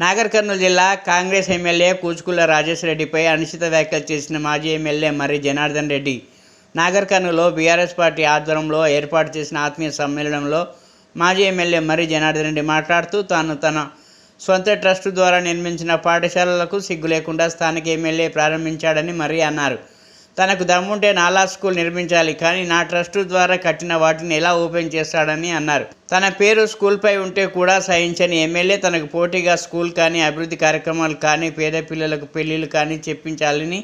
నాగర్ కర్నూలు జిల్లా కాంగ్రెస్ ఎమ్మెల్యే కూచుకుల రాజేష్ రెడ్డిపై అనుచిత వ్యాఖ్యలు చేసిన మాజీ ఎమ్మెల్యే మర్రి జనార్దన్ రెడ్డి నాగర్ కర్నూలులో బీఆర్ఎస్ పార్టీ ఆధ్వర్యంలో ఏర్పాటు చేసిన ఆత్మీయ సమ్మేళనంలో మాజీ ఎమ్మెల్యే మర్రి జనార్దన్ రెడ్డి మాట్లాడుతూ తాను తన సొంత ట్రస్టు ద్వారా నిర్మించిన పాఠశాలలకు సిగ్గు లేకుండా స్థానిక ఎమ్మెల్యే ప్రారంభించాడని మర్రి అన్నారు. తనకు దమ్ముంటే నాలా స్కూల్ నిర్మించాలి కానీ నా ట్రస్టు ద్వారా కట్టిన వాటిని ఎలా ఓపెన్ చేస్తాడని అన్నారు. తన పేరు స్కూల్పై ఉంటే కూడా సహించని ఎమ్మెల్యే తనకు పోటీగా స్కూల్ కానీ అభివృద్ధి కార్యక్రమాలు కానీ పేద పిల్లలకు పెళ్ళిళ్ళు కానీ చెప్పించాలని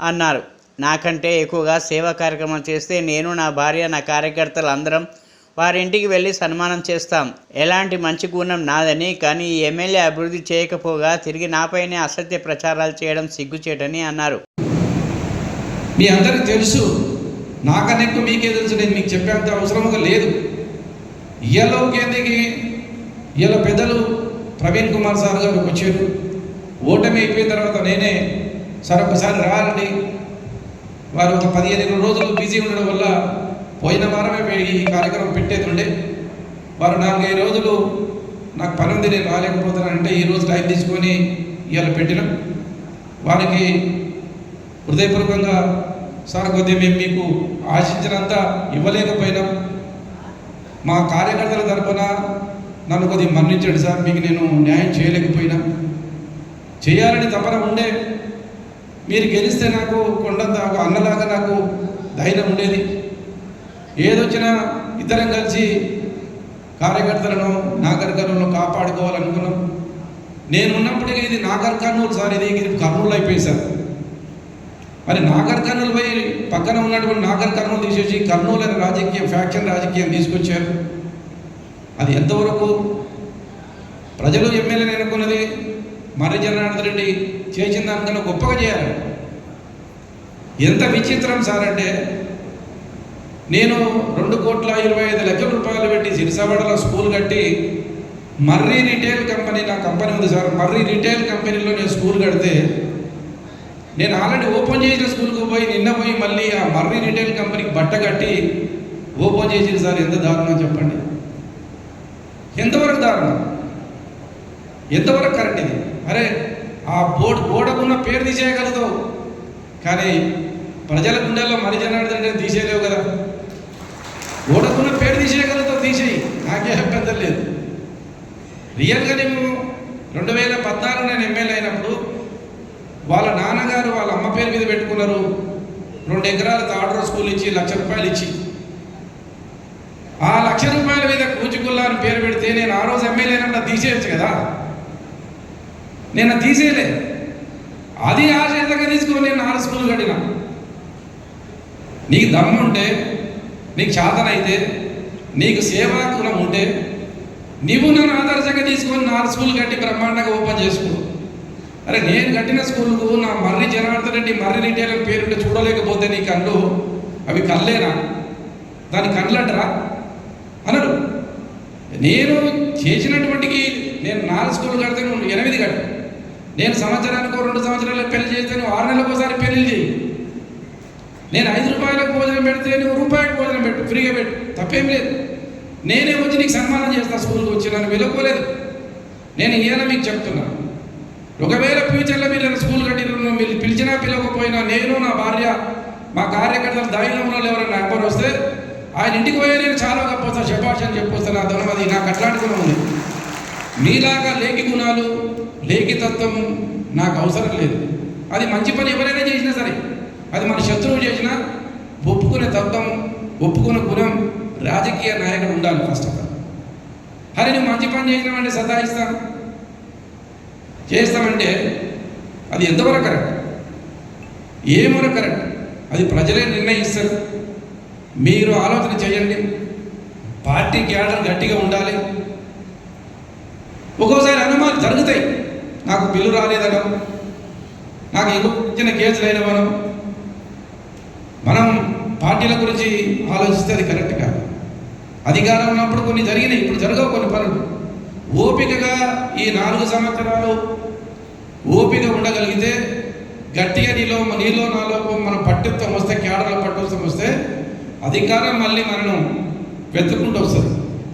అన్నారు. నాకంటే ఎక్కువగా సేవా కార్యక్రమాలు చేస్తే నేను నా భార్య నా కార్యకర్తలు అందరం వారి ఇంటికి వెళ్ళి సన్మానం చేస్తాం. ఎలాంటి మంచి గుణం నాదని కానీ ఈ ఎమ్మెల్యే అభివృద్ధి చేయకపోగా తిరిగి నాపైనే అసత్య ప్రచారాలు చేయడం సిగ్గుచేటని అన్నారు. మీ అందరికి తెలుసు నాకనెక్కు మీకే తెలుసు నేను మీకు చెప్పేంత అవసరం లేదు. ఇయ్యలో కేంద్రకి ఇయ్యలో పెద్దలు ప్రవీణ్ కుమార్ సార్ గారు వచ్చారు. ఓటమి అయిపోయిన తర్వాత నేనే సార్ ఒకసారి రాలండి వారు ఒక పదిహేను రోజులు బిజీ ఉండడం వల్ల పోయిన వారమే ఈ కార్యక్రమం పెట్టేది ఉండే వారు నాలుగైదు రోజులు నాకు పని ఉంది నేను రాలేకపోతున్నానంటే ఈ రోజు టైం తీసుకొని ఇవాళ పెట్టినాం. వారికి హృదయపూర్వకంగా సార్ కొద్దిగా మేము మీకు ఆశించినంత ఇవ్వలేకపోయినాం మా కార్యకర్తల తరపున నన్ను కొద్దిగా మరణించండి సార్ మీకు నేను న్యాయం చేయలేకపోయినా. చేయాలని తపన ఉండే మీరు గెలిస్తే నాకు కొండంత ఒక అన్నలాగా నాకు ధైర్యం ఉండేది. ఏదొచ్చినా ఇద్దరం కలిసి కార్యకర్తలను నాగరికలను కాపాడుకోవాలనుకున్నాం. నేను ఉన్నప్పటికీ ఇది నాగర్ కర్నూలు సార్ ఇది ఇది కర్నూలు అయిపోయింది సార్. మరి నాగర్ కర్నూలు పక్కన ఉన్నటువంటి నాగర్ కర్నూలు తీసేసి కర్నూలు అనే రాజకీయం ఫ్యాక్షన్ రాజకీయం తీసుకొచ్చారు. అది ఎంతవరకు? ప్రజలు ఎమ్మెల్యేని అనుకున్నది మర్రి జనార్దన్ రెడ్డి చేసిన దానికన్నా గొప్పగా చేయాలి. ఎంత విచిత్రం సార్ అంటే నేను రెండు కోట్ల ఇరవై ఐదు లక్షల రూపాయలు పెట్టి సిరిసావాడలో స్కూల్ కట్టి మర్రి రిటైల్ కంపెనీ నా కంపెనీ ఉంది సార్ మర్రి రిటైల్ కంపెనీలో నేను స్కూల్ కడితే నేను ఆల్రెడీ ఓపెన్ చేసిన స్కూల్కి పోయి నిన్న పోయి మళ్ళీ ఆ మర్రి రిటైల్ కంపెనీకి బట్ట కట్టి ఓపెన్ చేసిన సార్ ఎంత దారుణం చెప్పండి. ఎంతవరకు దారుణం? ఎంతవరకు కరెక్ట్ ఇది? అరే ఆ బోర్డు గోడకున్న పేరు తీసేయగలుగుతావు. కానీ ప్రజల గుండెల్లో మరి జనార్దన్ రెడ్డి తీసేయలేవు కదా. గోడకున్న పేరు తీసేయగలుగుతావు తీసేయి. నాకే అభ్యంతరం లేదు. రియల్గా నేను రెండు వేల పద్నాలుగు నేను ఎమ్మెల్యే అయిన వాళ్ళ నాన్నగారు వాళ్ళ అమ్మ పేరు మీద పెట్టుకున్నారు. రెండు ఎకరాల తాడర స్కూల్ ఇచ్చి లక్ష రూపాయలు ఇచ్చి. ఆ లక్ష రూపాయల మీద కూచుకుల్లా అని పేరు పెడితే నేను ఆ రోజు ఎమ్మెల్యే తీసేయచ్చు కదా. నేను తీసేయలే. అది ఆశయంగా తీసుకొని నేను నాలుగు స్కూల్ కట్టిన. నీకు దమ్ముంటే నీకు చేతనైతే నీకు సేవా గుణం ఉంటే నీవు నన్ను ఆదర్శంగా తీసుకొని నాలుగు స్కూల్ కట్టి బ్రహ్మాండంగా ఓపెన్ చేసుకో. అరే నేను కట్టిన స్కూల్కు నా మర్రి జనార్దన్ రెడ్డి మర్రి రిటైల్ అని పేరుంటే చూడలేకపోతే నీ కళ్ళు? అవి కళ్ళేనా? దాని కళ్ళంటరా? అనరు నేను చేసినటువంటికి నేను నాలుగు స్కూల్ కడితే నువ్వు ఎనిమిది కట్టు. నేను సంవత్సరానికి రెండు సంవత్సరాలు పెళ్ళి చేస్తే నువ్వు ఆరు నెలలకు ఒకసారి పెళ్ళి చేయి. నేను ఐదు రూపాయలకు భోజనం పెడితే నువ్వు రూపాయలకు భోజనం పెట్టు ఫ్రీగా పెట్టు. తప్పేం లేదు. నేనే వచ్చి నీకు సన్మానం చేస్తా స్కూల్కి వచ్చి నన్ను వెలుకోలేదు నేను ఏమైనా మీకు చెప్తున్నాను ఒకవేళ ఫ్యూచర్లో మీరు స్కూల్ కట్టిన మీరు పిలిచినా పిలవకపోయినా నేను నా భార్య మా కార్యకర్తలు ఉన్న ఎవరైనా ఎవరు వస్తే ఆయన ఇంటికి పోయే నేను చాలా గొప్ప శబాష్ అని చెప్పొస్తాను నా ధనం అది నాకు అట్లాంటి గుణం ఉంది. మీలాగా లేఖి గుణాలు లేకి తత్వము నాకు అవసరం లేదు. అది మంచి పని ఎవరైనా చేసినా సరే అది మన శత్రువు చేసినా ఒప్పుకునే తత్వం ఒప్పుకునే గుణం రాజకీయ నాయకుడు ఉండాలి ఫస్ట్ ఆఫ్ ఆల్ అరే నువ్వు మంచి పని చేసినామంటే సదాయిస్తాను చేస్తామంటే అది ఎంతవరకు కరెక్ట్? ఏమరకు కరెక్ట్? అది ప్రజలే నిర్ణయిస్తారు. మీరు ఆలోచన చేయండి. పార్టీ క్యాడర్ గట్టిగా ఉండాలి. ఒక్కోసారి అనుమానం జరుగుతాయి. నాకు బిల్లు రాలేదనో నాకు ఎక్కువ ఇచ్చిన కేసులు మనం పార్టీల గురించి ఆలోచిస్తే అది కరెక్ట్ కాదు. అధికారం ఉన్నప్పుడు కొన్ని జరిగినాయి ఇప్పుడు జరగవు కొన్ని పనులు. ఓపికగా ఈ నాలుగు సంవత్సరాలు ఓపిక ఉండగలిగితే గట్టిగా నీలో నీలో లోపం మనం పట్టుత్వం వస్తే కేడర్లో పట్టుత్వం వస్తే అధికారం మళ్ళీ మనను వెతుక్కుంటూ వస్తుంది.